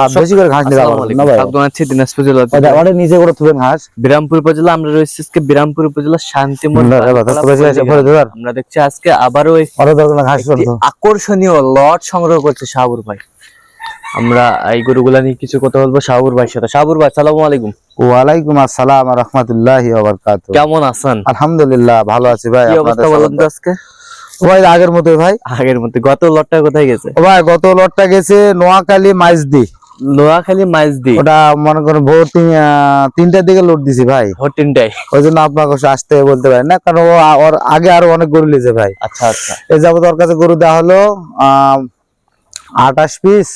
আর বেশি করে ঘাস দিনাজপুর জেলা করে তুলেন ঘাস। বিরামপুর উপজেলা আমরা রয়েছি আজকে বিরামপুর উপজেলা। আমরা দেখছি আজকে আবারও আকর্ষণীয় লট সংগ্রহ করছে শাহবুর ভাই। আমরা এই গরুগুলা নিয়ে কিছু কথা বলব শাহবুর ভাইয়ের সাথে। শাহবুর ভাই সালামু আলাইকুম। ওয়ালাইকুম আসসালাম রহমতুল্লাহি কেমন আছেন? আলহামদুলিল্লাহ ভালো আছি ভাই। অবস্থা বলেন তো আজকে? ভাই আগের মতোই ভাই। আগের মধ্যে গত লটটা কোথায় গেছে? ভাই গত লটটা গেছে নোয়াখালী মাইজদি। নোয়াখালী মাইজদি ওটা মনে করেন ভোর তিনটার দিকে লোড দিছি ভাই। হোটেনটাই ওই জন্য আপনাকে আসতে বলতে পারি না কারণ ওর আগে আরও অনেক গরু লিয়েছে ভাই। আচ্ছা আচ্ছা। এই যাবত ওর কাছে গরু দেওয়া হলো আহ, আঠাশ পিস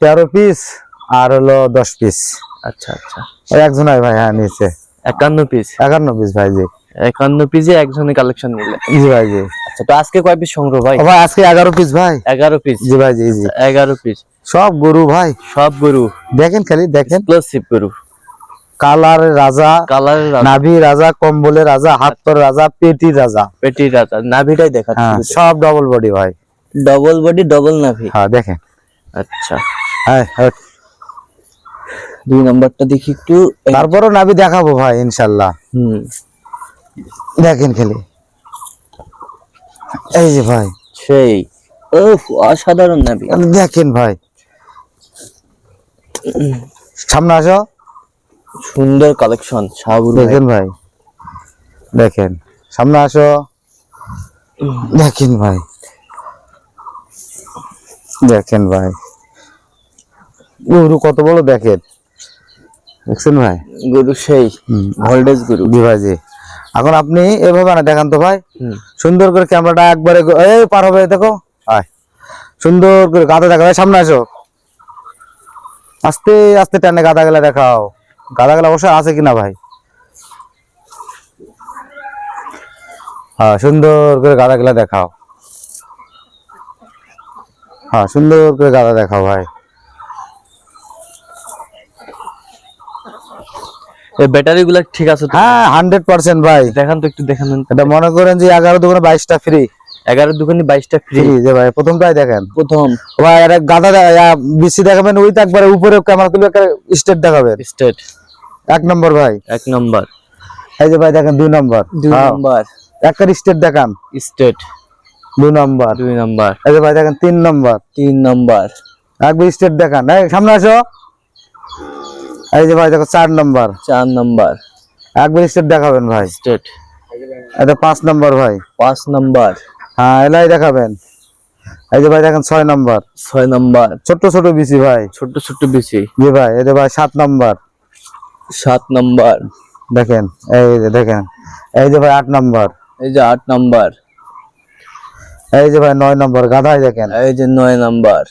তেরো পিস আর হলো দশ পিস আচ্ছা আচ্ছা। ওই একজন ভাই হ্যাঁ নিচে একান্ন পিস একান্ন পিস ভাই জি। একান্ন পিসে একজনের কালেকশন নিলে। জি ভাই জি। আচ্ছা তো আজকে কয় পিস সংগ্রহ ভাই? ভাই আজকে এগারো পিস ভাই। এগারো পিস জি ভাই জি জি। এগারো পিস সব গরু ভাই। সব গরু। দেখেন খালি দেখেন। এক্সক্লুসিভ গরু। কালার রাজা কালারের নাভি রাজা কম্বলের রাজা হাত পর রাজা পেটি রাজা। পেটি রাজা নাভিটাই হ্যাঁ দেখাচ্ছে সব ডবল বডি ভাই। ডবল বডি ডবল নাভি। হ্যাঁ দেখেন। আচ্ছা। হ্যাঁ হ্যাঁ। দুই নাম্বারটা দেখি একটু। তারপরও নাভি দেখাবো ভাই ইনশাল্লাহ। হুম। দেখেন খালি। এই যে ভাই। সেই। উফ অসাধারণ নাভি। দেখেন ভাই। সামনে আসো। সুন্দর কালেকশন সাবুর দেখেন ভাই। দেখেন। সামনে আসো। দেখেন ভাই। দেখেন ভাই। গরু কত বড় দেখেন? দেখছেন ভাই? গরু সেই। ভোল্টেজ গরু। জি এখন আপনি এভাবে না দেখান তো ভাই। সুন্দর করে ক্যামেরাটা একবারে এই পার হবে দেখো। আয়। সুন্দর করে গাদা দেখা ভাই সামনে আসো। আস্তে আস্তে টানে গাদা গেলা দেখাও। গাদা গেলা অবশ্যই আছে কিনা ভাই? হ্যাঁ সুন্দর করে গাদা গেলা দেখাও। হ্যাঁ সুন্দর করে গাদা দেখাও ভাই। এই ব্যাটারিগুলা ঠিক আছে তো? হ্যাঁ হান্ড্রেড পার্সেন্ট ভাই। দেখান তো একটু দেখান এটা মনে করেন যে এগারো দোকানে বাইশটা ফ্রি এগারো দোকানে বাইশটা ফ্রি যে ভাই প্রথমটাই দেখেন। প্রথম। ভাই আর এক গাদা বিসি দেখাবেন ওই তো একবারে উপরে ক্যামেরা তুলে স্টেট দেখাবেন। স্টেট এক নম্বর ভাই। এক নম্বর এই যে ভাই দেখেন দুই নম্বর দুই নম্বর একটা স্টেট দেখান। স্টেট দুই নম্বর দুই নম্বর এই যে ভাই দেখেন তিন নম্বর তিন নম্বর একবার স্টেট দেখান। সামনে আসো। এই যে ভাই দেখো চার নম্বর চার নম্বর একবার স্টেট দেখাবেন ভাই। স্টেট এটা পাঁচ নম্বর ভাই। পাঁচ নম্বর হ্যাঁ এলাই দেখাবেন। এই যে ভাই দেখেন ছয় নম্বর। ছয় নম্বর। ছোট্ট ছোট বিসি ভাই। ছোট ছোট বেশি জি ভাই এই যে ভাই সাত নম্বর। সাত নম্বর। দেখেন এই যে দেখেন এই যে ভাই আট নম্বর। এই যে আট নম্বর। এই যে ভাই নয় নম্বর গাধাই দেখেন। এই যে নয় নম্বর।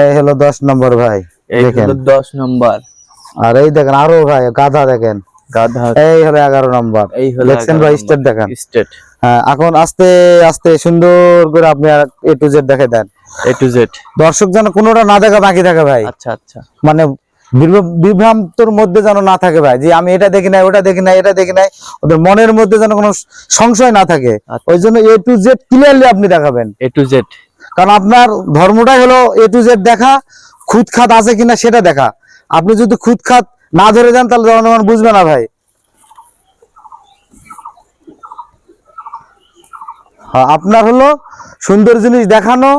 এই হলো দশ নম্বর ভাই দেখেন। দশ নম্বর। আর এই দেখেন আরও ভাই গাধা দেখেন। গাধা এই হলো এগারো নম্বর। এই হলো দেখছেন ভাই স্টেট দেখেন। স্টেট হ্যাঁ এখন আস্তে আস্তে সুন্দর করে আপনি এ টু জেড দেখে দেন। এ টু জেড দর্শক যেন কোনোটা না দেখা বাকি থাকে ভাই। আচ্ছা আচ্ছা। মানে বিভ্রান্তর মধ্যে যেন না থাকে ভাই। যে আমি এটা দেখি নাই ওটা দেখি নাই এটা দেখি নাই ওদের মনের মধ্যে যেন কোনো সংশয় না থাকে। আচ্ছা। ওই জন্য এ টু জেড ক্লিয়ারলি আপনি দেখাবেন। এ টু জেড কারণ আপনার ধর্মটাই হলো এ টু জেড দেখা খুদ খাত আছে কিনা সেটা দেখা। আপনি যদি খুদ খাত না ধরে যান তাহলে জনগণ বুঝবে না ভাই। হ্যাঁ, আপনার হলো সুন্দর জিনিস দেখানো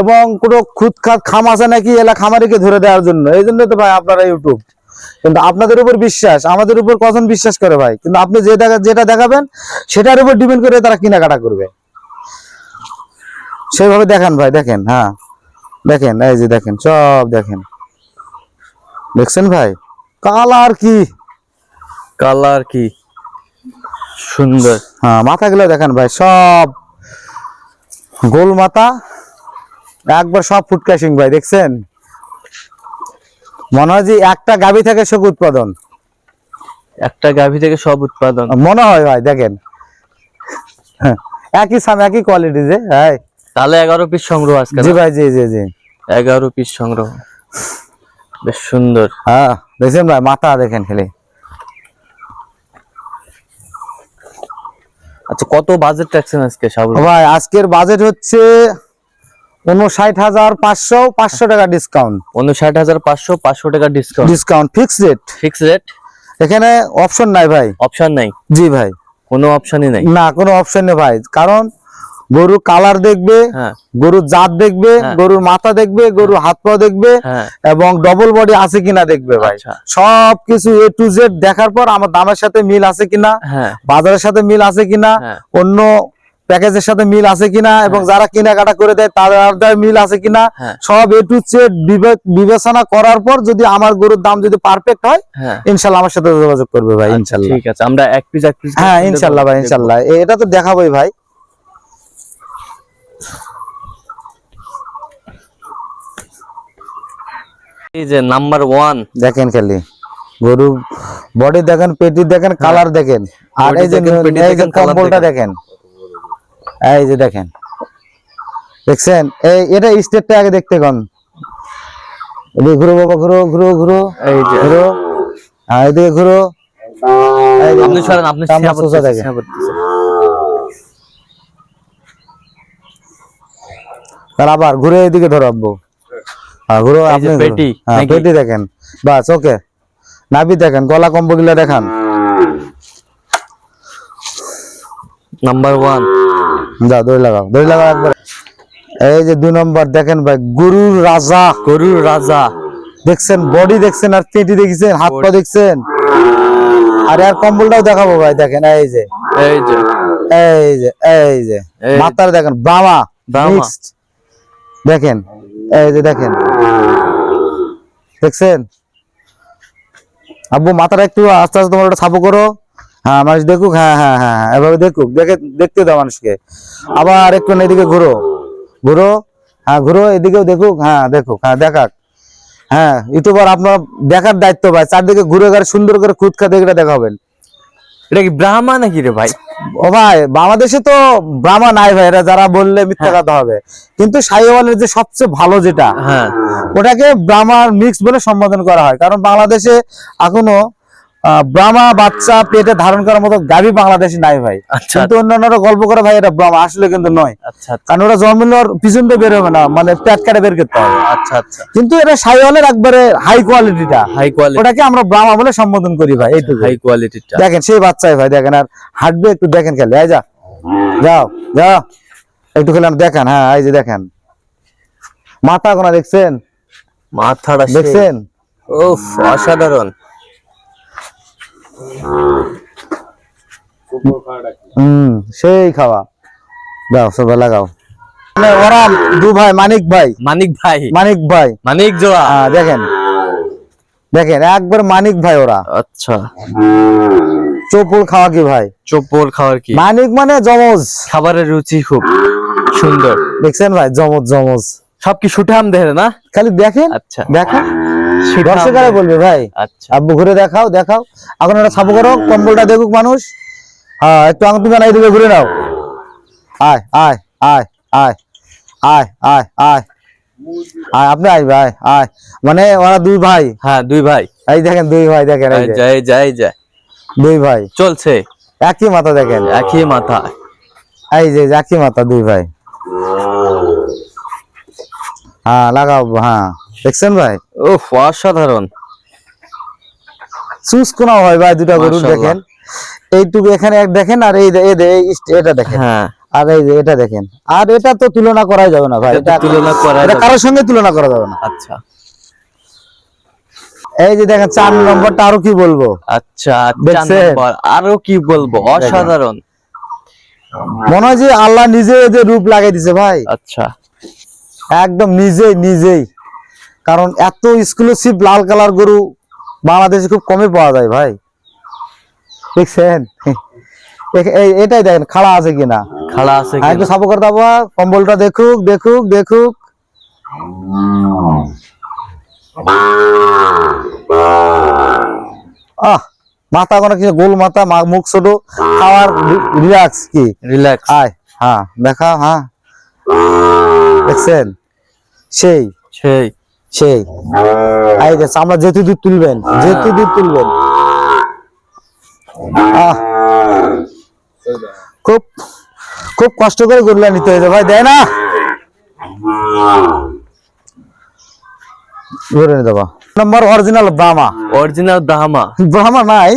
এবং কোনো খুদ খাত খাম আছে নাকি এলা খামারিকে ধরে দেওয়ার জন্য। এই জন্য তো ভাই আপনারা ইউটিউব কিন্তু আপনাদের উপর বিশ্বাস আমাদের উপর কজন বিশ্বাস করে ভাই? কিন্তু আপনি যে যেটা দেখাবেন সেটার উপর ডিপেন্ড করে তারা কেনাকাটা করবে। সেভাবে দেখেন ভাই দেখেন হ্যাঁ। দেখেন এই যে দেখেন সব দেখেন। দেখছেন ভাই? কালার কি? কালার কি? সুন্দর। হ্যাঁ মাথাগুলো দেখেন ভাই সব গোল মাথা একবার সব ফুটকাশিং ভাই দেখছেন? মনে হয় যে একটা গাভী থেকে সব উৎপাদন। একটা গাভী থেকে সব উৎপাদন। মনে হয় ভাই দেখেন। হ্যাঁ, একই সাম একই কোয়ালিটি যে হ্যাঁ তাহলে এগারো পিস সংগ্রহ আজকে জি ভাই জি জি জি। এগারো পিস সংগ্রহ। বেশ সুন্দর। হ্যাঁ দেখছেন ভাই মাথা দেখেন খেলে। আচ্ছা কত বাজেট রাখছেন আজকে ভাই আজকের বাজেট হচ্ছে উনষাট হাজার পাঁচশো পাঁচশো টাকা ডিসকাউন্ট উনষাট হাজার পাঁচশো পাঁচশো টাকা discount discount fix rate fix rate এখানে অপশন নাই ভাই। অপশন নাই? জি ভাই। কোনো অপশনই নাই? না কোনো অপশন নেই। ভাই কারণ গরুর কালার দেখবে হ্যাঁ। গরুর জাত দেখবে হ্যাঁ। গরুর মাথা দেখবে গরুর হাত পা দেখবে হ্যাঁ। এবং ডবল বডি আছে কিনা দেখবে ভাই। আচ্ছা। সব কিছু এ টু জেড দেখার পর আমার দামের সাথে মিল আছে কিনা হ্যাঁ। বাজারের সাথে মিল আছে কিনা হ্যাঁ। অন্য প্যাকেজের সাথে মিল আছে কিনা এবং যারা কেনাকাটা করে দেয় তাদের মিল আছে কিনা হ্যাঁ। সব এ টু জেড বিবেচনা করার পর যদি আমার গরুর দাম যদি পারফেক্ট হয় হ্যাঁ। ইনশাল্লাহ আমার সাথে যোগাযোগ করবে ভাই আচ্ছা, ইনশাল্লাহ। ঠিক আছে আমরা এক পিস এক পিস হ্যাঁ ইনশাল্লাহ ভাই ইনশাল্লাহ। এটা তো দেখাবোই ভাই। এই যে নাম্বার ওয়ান দেখেন খালি। গরু বডি দেখেন পেটি দেখেন কালার দেখেন। আর এই যে দেখেন, পেটি এই যে দেখেন, colour কম্বলটা দেখেন। এই যে দেখেন। দেখছেন? এই এটা স্টেটটা আগে দেখতে কোন? ঘুরো বাবা ঘুরো ঘুরো ঘুরো। ঘুরো। হ্যাঁ এদিকে ঘুরো। আপনি দেখেন। তাহলে আবার ঘুরে এদিকে ধরো আব্বু। হ্যাঁ। ঘুরো আপনি পেটি, হ্যাঁ পেটি দেখেন। বাস ওকে। নাভি দেখেন গলা গুলা দেখান। নাম্বার ওয়ান যাও দড়ি লাগাও দড়ি লাগাও একবার। এই যে দুই নম্বর দেখেন ভাই গরুর রাজা। গরুর রাজা। দেখছেন বডি দেখছেন আর পেটি দেখছেন হাত পা দেখছেন। আর আর কম্বলটাও দেখাবো ভাই দেখেন এই যে। এই যে। এই যে এই যে। মাথার দেখেন। মিক্সড দেখেন এই যে দেখেন। দেখছেন? আব্বু মাথাটা একটু আস্তে আস্তে তোমার ওটা সাপো করো। হ্যাঁ মানুষ দেখুক হ্যাঁ হ্যাঁ হ্যাঁ হ্যাঁ, এভাবে দেখুক দেখে দেখতে দাও মানুষকে। আবার একটু এদিকে ঘুরো ঘুরো হ্যাঁ ঘুরো এদিকেও দেখুক হ্যাঁ দেখুক হ্যাঁ দেখাক। হ্যাঁ ইউটিউবার আপনার দেখার দায়িত্ব ভাই চারদিকে ঘুরে ঘুরে সুন্দর করে খুদ খাতে এটা দেখাবেন। এটা কি ব্রাহ্মা নাকি রে ভাই? ও ভাই বাংলাদেশে তো ব্রাহ্মা নাই ভাই এরা যারা বললে মিথ্যা কথা হবে। কিন্তু সাইওয়ালের যে সবচেয়ে ভালো যেটা হ্যাঁ। ওটাকে ব্রাহ্মার মিক্স বলে সম্বোধন করা হয়। কারণ বাংলাদেশে এখনও ব্রাহ্মা বাচ্চা পেটে ধারণ করার মতো গাভী বাংলাদেশে নাই ভাই। আচ্ছা কিন্তু অন্যান্যরা গল্প করে ভাই এটা ব্রাহ্মা আসলে কিন্তু নয়। আচ্ছা আচ্ছা। কারণ ওটা জন্মলের পিছন দিয়ে বের হবে না মানে পেট কাটে বের করতে হবে। আচ্ছা আচ্ছা। কিন্তু এটা সাইওয়ালের একবারে হাই কোয়ালিটিটা হাই কোয়ালিটি ওটাকে আমরা ব্রাহ্মা বলে সম্বোধন করি ভাই এইটুকু হাই কোয়ালিটিটা দেখেন সেই বাচ্চাই ভাই দেখেন আর হাঁটবে একটু দেখেন খেলে এই যা। যাও যাও। একটু খেলে দেখেন হ্যাঁ এই যে দেখেন। মাথা কোনা দেখছেন? মাথাটা দেখছেন? উফ অসাধারণ। হুম সেই খাওয়া। দাও সবাই লাগাও। মানে ওরা দু ভাই মানিক ভাই। মানিক ভাই। মানিক ভাই। মানিক জোড়া দেখেন। দেখেন একবার মানিক ভাই ওরা। আচ্ছা। চোপুল খাওয়া কি ভাই? চোপর খাওয়ার কি? মানিক মানে জমজ খাবারের রুচি খুব সুন্দর। দেখছেন ভাই জমজ জমজ সব কি সুঠাম দেহের না? খালি দেখেন আচ্ছা। দেখো সুঠাম দর্শকারা। বলবে ভাই আচ্ছা। আব্বু ঘুরে দেখাও দেখাও। এখন একটা সাবু করো কম্বলটা দেখুক মানুষ। হ্যাঁ একটু তুমি এইদিকে ঘুরে নাও। আয় আয় আয় আয় আয় আয় আয়। আয় আপনি আয় আয়। মানে ওরা দুই ভাই। হ্যাঁ দুই ভাই। এই দেখেন দুই ভাই দেখেন যাই যাই যাই। দুই ভাই। চলছে। একই মাথা দেখেন। একই মাথা। এই যে একই মাথা দুই ভাই। হ্যাঁ লাগাও হ্যাঁ। দেখছেন ভাই? উফ অসাধারণ। চুজ কোনা হয় ভাই দুটা মাশাআল্লাহ। দেখেন। এইটুকু এখানে এক দেখেন আর এই এটা দেখেন। হ্যাঁ। আর এই এটা দেখেন। আর এটা তো তুলনা করাই যাবে না ভাই। এটা তুলনা করা এটা কারোর সঙ্গে তুলনা করা যাবে না। আচ্ছা। এই যে দেখেন চার নম্বরটা আরও কি বলব? আচ্ছা চার নম্বর। আরও কি বলব? অসাধারণ। মনে হয় যে আল্লাহ নিজে যে রূপ লাগিয়ে দিছে ভাই। আচ্ছা। একদম নিজেই নিজেই। কারণ এত এক্সক্লুসিভ লাল কালার গরু বাংলাদেশে খুব কমই পাওয়া যায় ভাই। দেখছেন? এটাই দেখেন খাড়া আছে কিনা? খাড়া আছে আর একটু সাপো করে দেবো কম্বলটা দেখুক দেখুক দেখুক। আহ মাথা কোনো কিছু গোল মাথা মুখ ছোট খাওয়ার রিল্যাক্স কি? রিল্যাক্স আয় হ্যাঁ দেখা হ্যাঁ। দেখছেন? সেই। সেই। সেই। এই যে আমরা দুধ তুলবেন যেহেতু দুধ তুলবেন। খুব খুব কষ্ট করে গরুলা নিতে হয়েছে। ভাই দেয় না? ধরে নিতে নম্বর অরিজিনাল ব্রাহ্মা। অরিজিনাল দাহামা ব্রাহ্মা নাই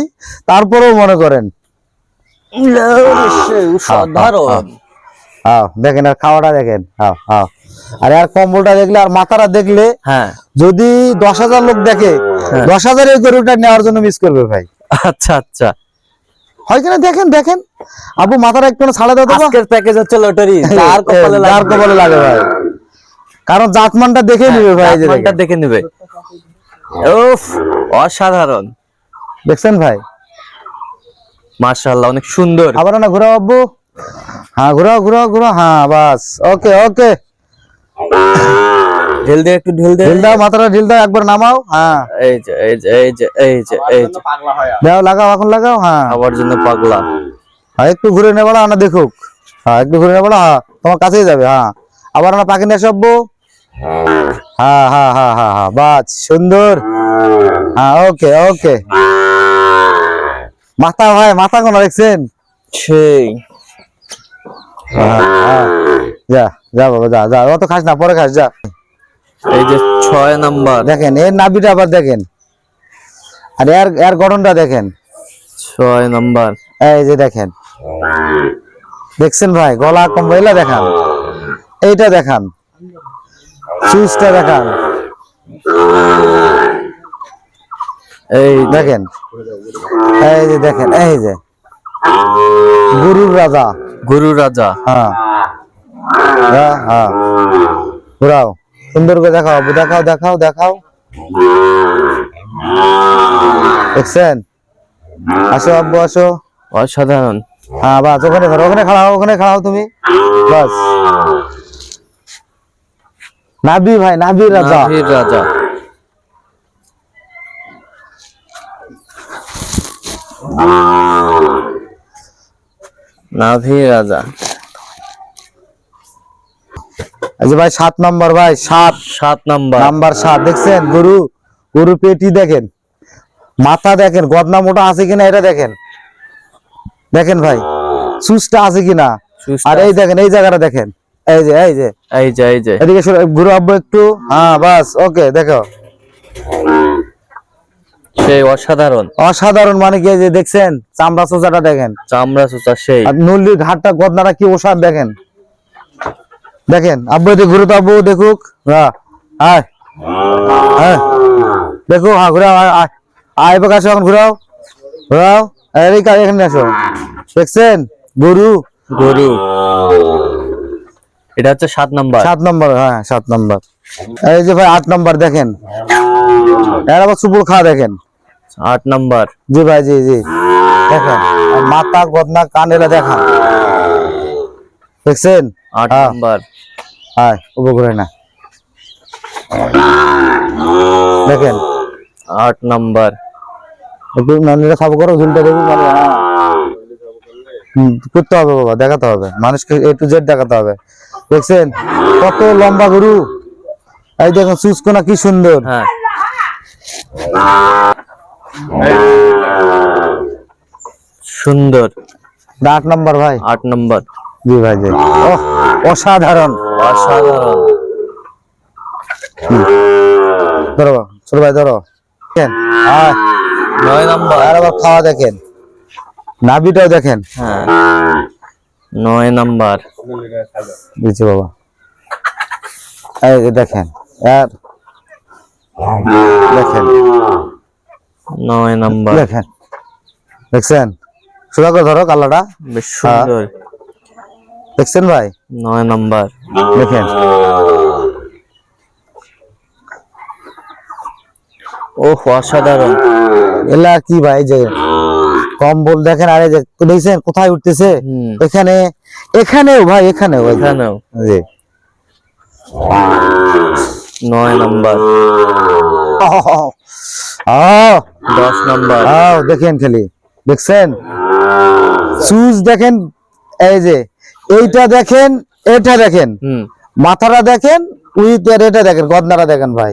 তারপরেও মনে করেন। সাধারণ হ্যাঁ। দেখেন আর খাওয়াটা দেখেন। হ্যাঁ হ্যাঁ। আর আর কম্বলটা দেখলে আর মাথাটা দেখলে হ্যাঁ। যদি দশ হাজার লোক দেখে হ্যাঁ। দশ হাজার এই গরুটা নেওয়ার জন্য মিস করবে ভাই। আচ্ছা আচ্ছা। হয় কিনা? দেখেন দেখেন। আবু মাথাটা একটু ছাড়া দাও আজকের প্যাকেজ হচ্ছে লটারি যার কপালে যার কপালে লাগে ভাই। কারণ জাতমানটা দেখে নিবে ভাই জাতমানটা দেখে নেবে। উফ অসাধারণ। দেখছেন ভাই? মাশাআল্লাহ অনেক সুন্দর। আবার না ঘুরাও আব্বু? হ্যাঁ ঘুরাও ঘুরাও ঘুরাও। হ্যাঁ বাস। ওকে ওকে। ঢেল দে একটু ঢেল দে। ঢিল দাও মাথাটা ঢিল দাও একবার নামাও হ্যাঁ। এই যে এই যে এই যে এই যে এই যে। দাও লাগাও এখন লাগাও হ্যাঁ। খাবার জন্য পাগলা। হ্যাঁ একটু ঘুরে নেব না দেখুক। হ্যাঁ একটু ঘুরে নেব হ্যাঁ তোমার কাছেই যাবে হ্যাঁ। আবার না পাখি নিয়ে সব হ্যাঁ হ্যাঁ হ্যাঁ হ্যাঁ হ্যাঁ বাস সুন্দর। হ্যাঁ ওকে ওকে। মাথা ভাই মাথা কোন দেখছেন? সেই হ্যাঁ, হ্যাঁ। যা। যা বাবা যা যা অত খাস না পরে খাস যা। এই যে ছয় নাম্বার। দেখেন এর নাভিটা আবার দেখেন। আর এর এর গঠনটা দেখেন। ছয় নাম্বার। এই যে দেখেন। দেখছেন ভাই গলা কম্বইলা দেখান। এইটা দেখান। সুইচটা দেখান। এই দেখেন। এই যে দেখেন এই যে। গুরুর রাজা। গুরু রাজা। হ্যাঁ। হ্যাঁ হ্যাঁ ঘুরাও। সুন্দর করে দেখাও দেখাও দেখাও দেখাও। দেখছেন? আসো আব্বু আসো। অসাধারণ। হ্যাঁ বাস ওখানে ধরো ওখানে খাড়াও ওখানে খাড়াও তুমি। বাস। নাবি ভাই নাবি রাজা। রাজা। নাভি রাজা। যে ভাই সাত নম্বর ভাই সাত। সাত নাম্বার। নাম্বার সাত দেখছেন? গরু গরু পেটি দেখেন। মাথা দেখেন গদনা মোটা আছে কিনা এটা দেখেন। দেখেন ভাই সুসটা আছে কিনা? আর এই দেখেন এই জায়গাটা দেখেন। এই যে এই যে। এই যে এই যে। এদিকে ঘুরে আব্বু একটু? হ্যাঁ বাস ওকে দেখো। সেই অসাধারণ। অসাধারণ মানে কি যে দেখছেন? চামড়া সোজাটা দেখেন। চামড়া সুচা সেই। আর নল্লির ঘাটটা গদনাটা কি ওষাদ দেখেন? দেখেন আব্বু এদিকে ঘুরে তো আব্বু দেখুক। হ্যাঁ আয়। হ্যাঁ দেখো হ্যাঁ ঘুরাও আয়, আয়। এবার আসো এখন ঘুরাও। ঘুরাও। এই এখানে আসো। দেখছেন? গরু। গরু। এটা হচ্ছে সাত নম্বর। সাত নম্বর হ্যাঁ সাত নম্বর। এই যে ভাই আট নম্বর দেখেন। এর আবার সুপুর খাওয়া দেখেন। আট নম্বর। জি ভাই জি জি। দেখেন মাথা গদনা কান এলা দেখান। দেখছেন? আট হ্যাঁ। নাম্বার। হ্যাঁ উপগ্রহে না। দেখেন আট নাম্বার। একটু নানিরা করো ঝুলটা মানে করতে হবে বাবা দেখাতে হবে। মানুষকে এ টু জেড দেখাতে হবে। দেখছেন কত লম্বা গরু। এই দেখুন সুসকোনা কি সুন্দর। হ্যাঁ। সুন্দর। আট নম্বর ভাই। আট নাম্বার। জি ভাই জি অসাধারণ। অসাধারণ। ধরো ছোট ভাই ধরো। নয় নাম্বার। আর আবার খাওয়া দেখেন। নাভিটাও দেখেন। হ্যাঁ। নয় নাম্বার। বাবা? এই দেখেন আর দেখেন। নয় নাম্বার। দেখেন। দেখছেন? সোজা করে ধরো কালাটা বেশ সুন্দর। দেখছেন ভাই? নয় নাম্বার। দেখেন। ও অসাধারণ। এলা কি ভাই যে কম্বল দেখেন আরে দেখছেন কোথায় উঠতেছে? এখানে এখানেও ভাই এখানেও। এখানেও। জি। নয় নাম্বার। দশ নাম্বার। দেখেন খালি। দেখছেন? সুজ দেখেন এই যে এইটা দেখেন এটা দেখেন। মাথাটা দেখেন উইথ এর এটা দেখেন গদনাটা দেখেন ভাই।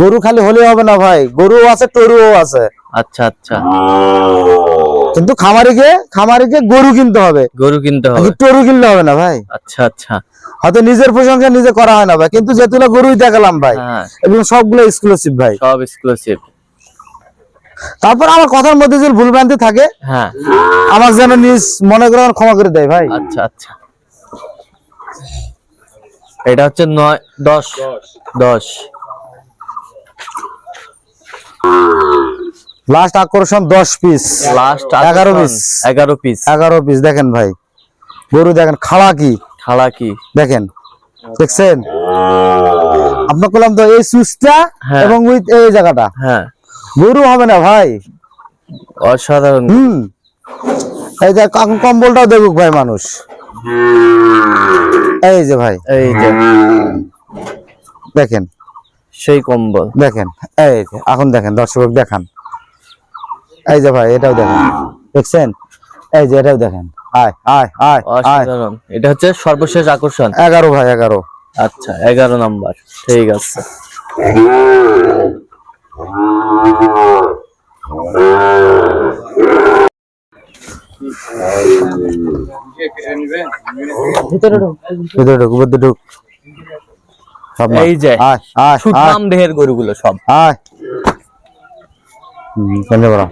গরু খালি হলে হবে না ভাই গরুও আছে টরুও আছে। আচ্ছা আচ্ছা। কিন্তু খামারিকে খামারিকে গরু কিনতে হবে। গরু কিনতে হবে। টরু কিনলে হবে না ভাই। আচ্ছা আচ্ছা। হয়তো নিজের প্রশংসা নিজে করা হয় না ভাই কিন্তু যেগুলো গরুই দেখালাম ভাই এবং সবগুলো এক্সক্লুসিভ ভাই। সব এক্সক্লুসিভ তারপর আমার কথার মধ্যে যদি ভুল ভ্রান্তি থাকে হ্যাঁ। আমার যেন নিজ মনে করে ক্ষমা করে দেয় ভাই। আচ্ছা আচ্ছা। এটা হচ্ছে নয় দশ। দশ। লাস্ট আকর্ষণ দশ পিস লাস্ট এগারো piece। এগারো পিস এগারো পিস দেখেন ভাই। গরু দেখেন খাড়া কি? খালা কি? দেখেন দেখছেন? আপনার বললাম তো এই সুইচটা হ্যাঁ। এবং উইথ এই জায়গাটা। হ্যাঁ। গরু হবে না ভাই? অসাধারণ। হুম। এই যে কম্বলটাও দেখুক ভাই মানুষ। এই যে ভাই এই যে। দেখেন। সেই কম্বল। দেখেন এই যে এখন দেখেন দর্শক দেখান। এই যে ভাই এটাও দেখেন। দেখছেন? এই যে এটাও দেখেন। আয় আয় আয় আয়। এটা হচ্ছে সর্বশেষ আকর্ষণ। এগারো ভাই এগারো। আচ্ছা এগারো নাম্বার। ঠিক আছে। ভিতরে ঢুক ভিতরে ঢুক। সব না। এই যে আয় আয় আয়। সুঠাম দেহের গরুগুলো সব। আয়। হুম, কেন বড়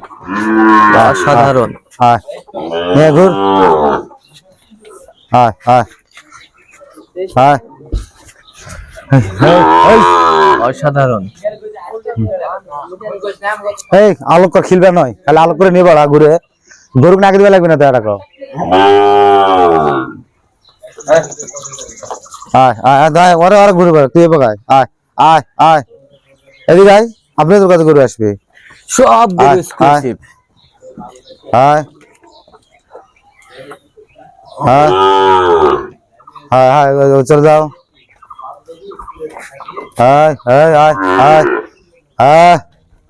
অসাধারণ। আয়। নিয়ে ঘুর। আয় আয়। আয়। এই, এই, অসাধারণ। এই আলোক করে খিলবে নয়। খালি আলোক করে নিয়ে বড়া ঘুরে। গরুক নাকি দিবে লাগবে না তো এটা কো আয় আয় আয় আয় ওরে ওরে ঘুরে বেড়া তুই এবার আয় আয় আয় আয় এদিকে আয় আপনি তোর কাছে ঘুরে আসবে সব গরু এক্সক্লুসিভ আয় চলে যাও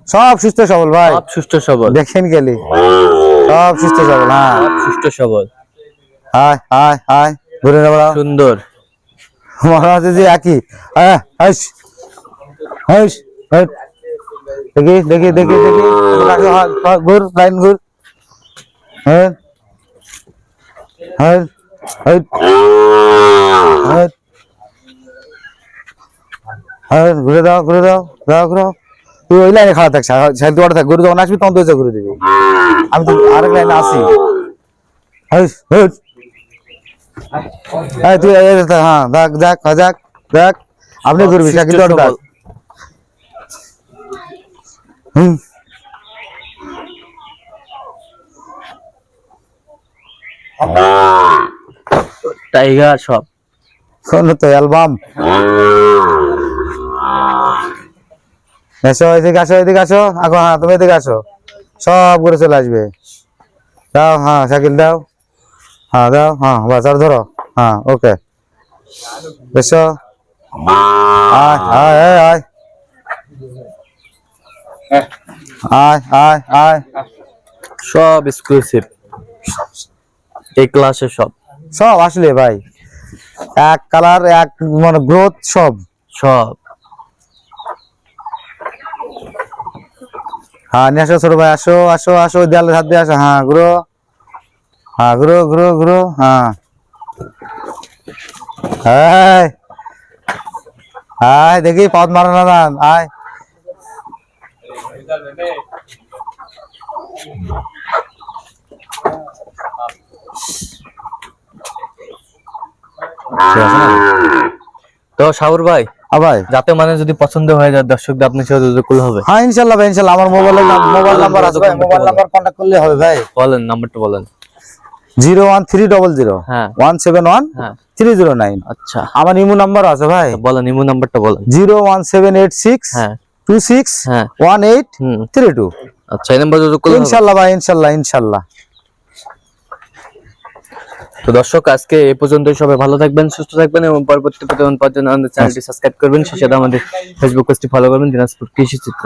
সব সুস্থ সবল ভাই সব সুস্থ সবল দেখেন গেলি সব সুস্থ সবল হ্যাঁ। সুস্থ সবল। আয় আয় আয় ঘুরে যাব সুন্দর। মনে হচ্ছে যে একই। হ্যাঁ হাইস হাইস হাইট। দেখি দেখি দেখি দেখি। হ্যাঁ, হ্যাঁ, ঘুর লাইন ঘুর। হ্যাঁ হ্যাঁ। হ্যাঁ ঘুরে দাও ঘুরে দাও দাও ঘুরো তুই ওই লাইনে খাওয়া থাক দুয়ারে থাক গরু যখন আসবি তখন তুই ঘুরে দিবি। আমি তো আরেক লাইনে আসি। এই তুই হ্যাঁ দেখ দেখ হ্যাঁ, দেখ আপনি করবি সুস্থ দেখ হুম। টাইগার সব। শোনো তো অ্যালবাম। এসো এদিকে আসো এদিকে আসো। এখন হ্যাঁ তুমি এদিকে আসো। সব করে চলে আসবে। দাও হ্যাঁ শাকিল দাও। হ্যাঁ দাও হ্যাঁ বাস আর ধরো। হ্যাঁ ওকে। এসো। আয় আয় আয় আয়। আয় আয় আয়। সব এক্সক্লুসিভ এই ক্লাসে সব। সব আসলে ভাই। এক কালার এক মানে গ্রোথ সব। সব। হ্যাঁ নিয়ে আসো ছোট ভাই, আসো আসো আসো, দেয়ালে হাত দিয়ে আসো। হ্যাঁ ঘুরো। হ্যাঁ ঘুরো ঘুরো ঘুরো। হ্যাঁ। হাই দেখি, পথ মারো না দান আয়। না? তো সাবর ভাই ভাই। যাতে মানে যদি পছন্দ হয়ে যায় দর্শকদের আপনার সাথে যোগাযোগ করলে হবে। হ্যাঁ ইনশাল্লাহ ভাই ইনশাল্লাহ। আমার মোবাইলের মোবাইল নাম্বার আছে ভাই মোবাইল নাম্বার কন্ট্যাক্ট করলে হবে ভাই। বলেন নাম্বারটা বলেন। Zero one three double zero. হ্যাঁ। ওয়ান সেভেন ওয়ান হ্যাঁ। Three zero nine. আচ্ছা। আমার ইমো নাম্বার আছে ভাই। বলেন ইমো নাম্বারটা বলেন। Zero one seven eight six হ্যাঁ। টু সিক্স হ্যাঁ। ওয়ান এইট হুম। Three two. আচ্ছা এই নাম্বার যোগাযোগ করলে হবে? ইনশাল্লাহ ভাই ইনশাল্লাহ ইনশাল্লাহ। তো দর্শক, আজকে এ পর্যন্তই। সবাই ভালো থাকবেন, সুস্থ থাকবেন এবং পরবর্তী প্রতিদিন পাওয়ার জন্য আমাদের চ্যানেলটি সাবস্ক্রাইব করবেন। সাথে আমাদের ফেসবুক পেজটি ফলো করবেন, দিনাজপুর কৃষি চিত্র।